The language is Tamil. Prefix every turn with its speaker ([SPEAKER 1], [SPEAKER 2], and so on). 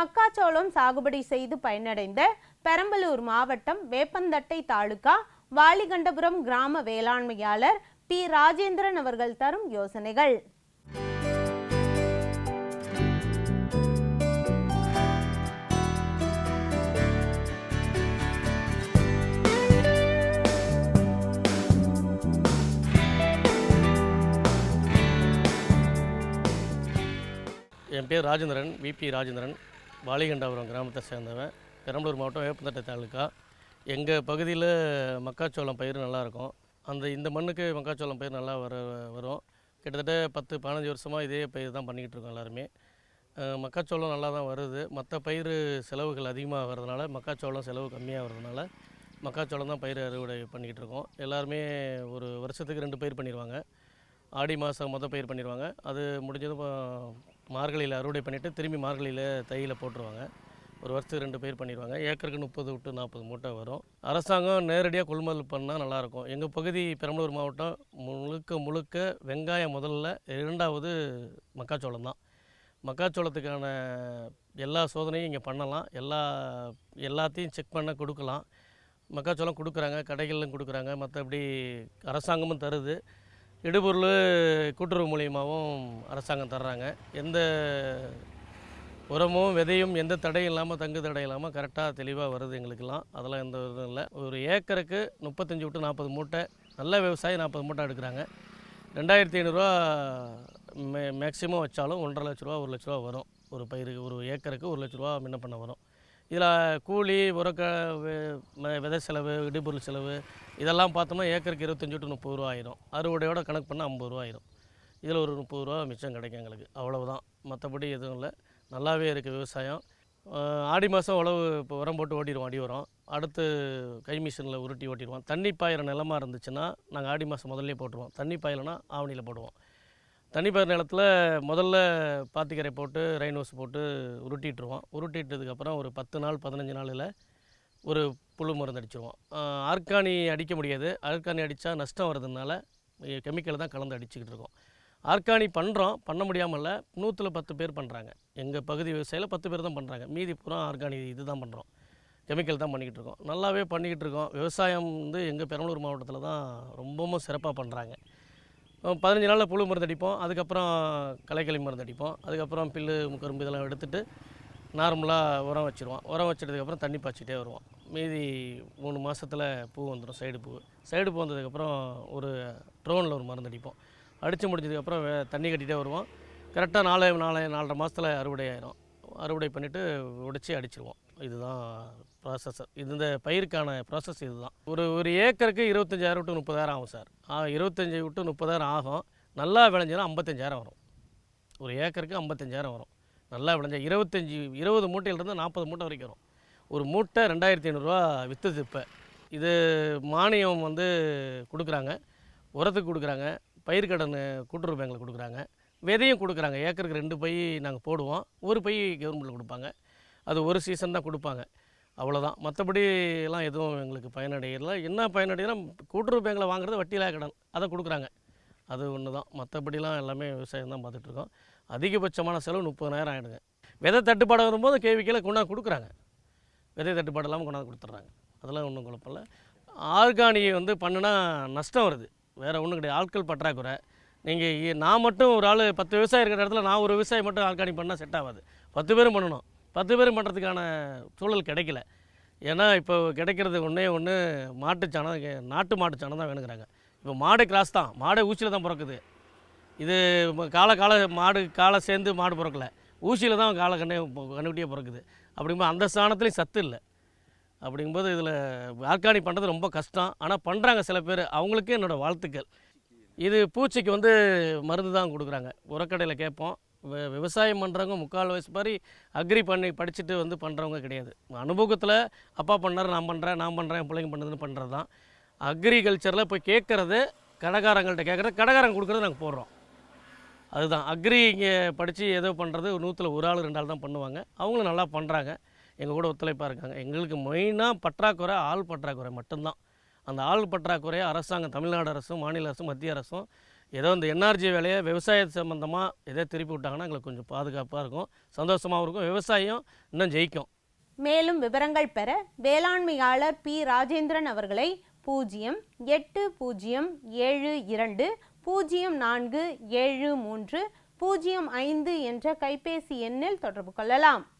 [SPEAKER 1] மக்காச்சோளம் சாகுபடி செய்து பயனடைந்த பெரம்பலூர் மாவட்டம் வேப்பந்தட்டை தாலுகா வாலிகண்டபுரம் கிராம வேளாண்மையாளர் பி. ராஜேந்திரன் அவர்கள் தரும் யோசனைகள்.
[SPEAKER 2] என் பேர் ராஜேந்திரன் விபி ராஜேந்திரன். வாலிகண்டாபுரம் கிராமத்தை சேர்ந்தவன். பெரம்பலூர் மாவட்டம் வேப்பந்தட்டை தாலுக்கா. எங்கள் பகுதியில் மக்காச்சோளம் பயிர் நல்லாயிருக்கும். அந்த இந்த மண்ணுக்கு மக்காச்சோளம் பயிர் நல்லா வர வரும். கிட்டத்தட்ட பத்து பதினஞ்சு வருஷமாக இதே பயிர் தான் பண்ணிக்கிட்டு இருக்கோம் எல்லாருமே. மக்காச்சோளம் நல்லா தான் வருது. மற்ற பயிர் செலவுகள் அதிகமாக வர்றதுனால மக்காச்சோளம் செலவு கம்மியாக வர்றதுனால மக்காச்சோளம் தான் பயிர் அறுவடை பண்ணிக்கிட்டு இருக்கோம். எல்லாருமே ஒரு வருஷத்துக்கு ரெண்டு பயிர் பண்ணிடுவாங்க ஆடி மாதம் மொதல் பயிர் பண்ணிடுவாங்க அது முடிஞ்சதும் மார்கழியில் அறுவடை பண்ணிவிட்டு திரும்பி மார்கழியில் தையில் போட்டுருவாங்க. ஒரு வருஷத்துக்கு ரெண்டு பயிர் பண்ணிடுவாங்க. ஏக்கருக்கு முப்பது விட்டு நாற்பது மூட்டை வரும். அரசாங்கம் நேரடியாக கொள்முதல் பண்ணால் நல்லாயிருக்கும் எங்கள் பகுதி பெரம்பலூர் மாவட்டம் முழுக்க முழுக்க வெங்காயம் முதல்ல இரண்டாவது மக்காச்சோளம் தான். மக்காச்சோளத்துக்கான எல்லா சோதனையும் இங்கே பண்ணலாம். எல்லா எல்லாத்தையும் செக் பண்ண கொடுக்கலாம். மக்காச்சோளம் கொடுக்குறாங்க கடைகளிலும் கொடுக்குறாங்க. மற்றபடி அரசாங்கமும் தருது. இடுபொருள் கூட்டுறவு மூலியமாகவும் அரசாங்கம் தர்றாங்க. எந்த உரமும் விதையும் எந்த தடையும் இல்லாமல் தங்கு தடை இல்லாமல் கரெக்டாக தெளிவாக வருது எங்களுக்கெல்லாம். அதெல்லாம் எந்த இதுவும் இல்லை. ஒரு ஏக்கருக்கு முப்பத்தஞ்சு விட்டு நாற்பது மூட்டை நல்ல விவசாயி நாற்பது மூட்டை எடுக்கிறாங்க. ரெண்டாயிரத்தி ஐநூறுரூவா மே மேக்ஸிமம் வச்சாலும் ஒன்றரை லட்ச ரூபா ஒரு லட்ச ரூபா வரும். ஒரு பயிருக்கு ஒரு ஏக்கருக்கு ஒரு லட்ச ரூபா முன்ன பண்ண வரும். இதில் கூலி உரக்க விதை செலவு இடுபொருள் செலவு இதெல்லாம் பார்த்தோம்னா ஏக்கருக்கு இருபத்தஞ்சி டு முப்பது ரூபா ஆயிரும். அறுவடையோட கணக்கு பண்ணால் ஐம்பது ரூபா ஆயிரும். இதில் ஒரு முப்பது ரூபா மிச்சம் கிடைக்கும் எங்களுக்கு. அவ்வளவுதான். மற்றபடி எதுவும் இல்லை. நல்லாவே இருக்குது விவசாயம். ஆடி மாதம் உழவு இப்போ உரம் போட்டு ஓட்டிடுவோம் அடி உரம். அடுத்து கை மிஷினில் உருட்டி ஓட்டிடுவோம். தண்ணி பாயிற நிலமா இருந்துச்சுன்னா நாங்கள் ஆடி மாதம் முதல்லே போட்டுருவோம். தண்ணி பாயலைன்னா ஆவணியில் போடுவோம். தண்ணி நிலத்தில் முதல்ல பாத்திக்கரை போட்டு ரைனோஸ் போட்டு உருட்டிட்டுருவோம். உருட்டிட்டதுக்கப்புறம் ஒரு பத்து நாள் பதினஞ்சு நாளில் ஒரு புழு மருந்து அடிச்சிருவோம். ஆர்கானி அடிக்க முடியாது. ஆர்கானி அடித்தா நஷ்டம் வர்றதுனால கெமிக்கல் தான் கலந்து அடிச்சுக்கிட்டு இருக்கோம். ஆர்கானி பண்ணுறோம் பண்ண முடியாமல் இல்லை நூற்றில் பத்து பேர் பண்ணுறாங்க எங்கள் பகுதி விவசாயியில் பத்து பேர் தான் பண்ணுறாங்க மீதி பூரா ஆர்கானி இது தான் பண்ணுறோம் கெமிக்கல் தான் பண்ணிக்கிட்டு இருக்கோம். நல்லாவே பண்ணிக்கிட்டு இருக்கோம். விவசாயம் வந்து எங்கள் பெரம்பலூர் மாவட்டத்தில் தான் ரொம்பவும் சிறப்பாக பண்ணுறாங்க பதினஞ்சு நாளில் புழு மருந்து அடிப்போம். அதுக்கப்புறம் களைக்களி மருந்து அடிப்போம். அதுக்கப்புறம் பில்லு கரும்பு இதெல்லாம் எடுத்துட்டு நார்மலாக உரம் வச்சுருவோம். உரம் வச்சதுக்கப்புறம் தண்ணி பாய்ச்சிட்டே வருவோம். மீதி மூணு மாதத்தில் பூ வந்துடும் சைடு பூ. சைடு பூ வந்ததுக்கப்புறம் ஒரு ட்ரோனில் ஒரு மருந்து அடிப்போம். அடித்து முடிஞ்சதுக்கப்புறம் வே- தண்ணி கட்டிகிட்டே வருவோம். கரெக்டாக நாலு நாலு நாலரை மாதத்தில் அறுவடை ஆயிரும். அறுவடை பண்ணிவிட்டு உடைச்சி அடிச்சிருவோம். இதுதான் ப்ராசஸர் இது இந்த பயிருக்கான ப்ராசஸ் இதுதான். ஒரு ஒரு ஏக்கருக்கு இருபத்தஞ்சாயிரம் டு முப்பதாயிரம் ஆகும் சார். ஆ இருபத்தஞ்சி விட்டு முப்பதாயிரம் ஆகும். நல்லா விளைஞ்சதுன்னா ஐம்பத்தஞ்சாயிரம் வரும். ஒரு ஏக்கருக்கு ஐம்பத்தஞ்சாயிரம் வரும். நல்லா விளைஞ்சா இருபத்தஞ்சி இருபது மூட்டையிலிருந்து நாற்பது மூட்டை வரைக்கும் வரும். ஒரு மூட்டை ரெண்டாயிரத்தி ஐநூறுரூவா விற்றுது இப்போ. இது மானியம் வந்து கொடுக்குறாங்க. உரத்துக்கு கொடுக்குறாங்க. பயிர் கூட்டுறவு பேங்கில் கொடுக்குறாங்க. விதையும் கொடுக்குறாங்க. ஏக்கருக்கு ரெண்டு பை நாங்கள் போடுவோம். ஒரு பை கவர்மெண்ட்டில் கொடுப்பாங்க. அது ஒரு சீசன் தான் கொடுப்பாங்க. அவ்வளோதான் மற்றபடி எல்லாம் எதுவும் எங்களுக்கு பயனடையல என்ன பயனடையினா கூட்டுறவு பேங்கில் வாங்குறது வட்டியில்லா கடன். அதை கொடுக்குறாங்க. அது ஒன்று தான் மற்றபடிலாம் எல்லாமே விவசாயம் தான் பார்த்துட்ருக்கோம். அதிகபட்சமான செலவு முப்பதாயிரம் ஆகிடுங்க விதை தட்டுப்பாடு வரும்போது கேவிக்கையில் கொண்டாந்து கொடுக்குறாங்க. விதை தட்டுப்பாடு இல்லாமல் கொண்டாந்து கொடுத்துட்றாங்க. அதெல்லாம் ஒன்றும் குழப்பம் இல்லை. ஆர்கானிக் வந்து பண்ணுனா நஷ்டம் வருது. வேறு ஒன்றும் கிடையாது. ஆட்கள் பற்றாக்குறை. நீங்கள் நான் மட்டும் ஒரு ஆள் பத்து விவசாயம் இருக்கிற இடத்துல நான் ஒரு விவசாயம் மட்டும் ஆர்கானிக் பண்ணால் செட் ஆகாது. பத்து பேரும் பண்ணணும். பத்து பேரும் பண்ணுறதுக்கான சூழல் கிடைக்கல. ஏன்னா இப்போ கிடைக்கிறது ஒன்றே ஒன்று மாட்டுச்சாணம் நாட்டு மாட்டுச்சாணம் தான் வேணுங்கிறாங்க. இப்போ மாடு கிராஸ் தான். மாடு ஊசியில் தான் பிறக்குது. இது கால கால மாடு காலை சேர்ந்து மாடு பிறக்கல. ஊசியில் தான் காலை கண்ணே கண்ணுக்குட்டியே பிறக்குது. அப்படிங்கும்போது அந்த சாணத்துலேயும் சத்து இல்லை. அப்படிங்கும்போது இதில் ஆர்கானிக் பண்ணுறது ரொம்ப கஷ்டம். ஆனால் பண்ணுறாங்க சில பேர். அவங்களுக்கு என்னோடய வாழ்த்துக்கள். இது பூச்சிக்கு வந்து மருந்து தான் கொடுக்குறாங்க. உரக்கடையில் கேட்போம். விவசாயம் பண்ணுறவங்க முக்கால் வயசு மாதிரி அக்ரி பண்ணி படிச்சுட்டு வந்து பண்ணுறவங்க கிடையாது. அனுபவத்தில் அப்பா பண்ணார் நான் பண்ணுறேன் நான் பண்ணுறேன் என் பிள்ளைங்க பண்ணுதுன்னு பண்ணுறது தான். அக்ரிகல்ச்சரில் போய் கேட்குறது கடைக்காரங்கள்ட்ட கேட்குறது கடைக்காரங்க கொடுக்குறது நாங்கள் போடுறோம். அதுதான். அக்ரி இங்கே படித்து ஏதோ பண்ணுறது நூற்றில் ஒரு ஆள் ரெண்டு ஆள் தான் பண்ணுவாங்க. அவங்களும் நல்லா பண்ணுறாங்க எங்கள் கூட ஒத்துழைப்பாக இருக்காங்க. எங்களுக்கு மெயினாக பற்றாக்குறை ஆள் பற்றாக்குறை மட்டும்தான். அந்த ஆள் பற்றாக்குறையை அரசாங்கம் தமிழ்நாடு அரசும் மாநில அரசும் மத்திய அரசும் ஏதோ இந்த என்ஆர்ஜி வேலையை விவசாய சம்மந்தமாக எதோ திருப்பி விட்டாங்கன்னா எங்களுக்கு கொஞ்சம் பாதுகாப்பாக இருக்கும். சந்தோஷமாகவும் இருக்கும். விவசாயம் இன்னும் ஜெயிக்கும்.
[SPEAKER 1] மேலும் விவரங்கள் பெற வேளாண்மையாளர் பி. ராஜேந்திரன் அவர்களை பூஜ்ஜியம் எட்டு பூஜ்ஜியம் ஏழு இரண்டு பூஜ்ஜியம் நான்கு ஏழு மூன்று பூஜ்ஜியம் ஐந்து என்ற கைபேசி எண்ணில் தொடர்பு கொள்ளலாம்.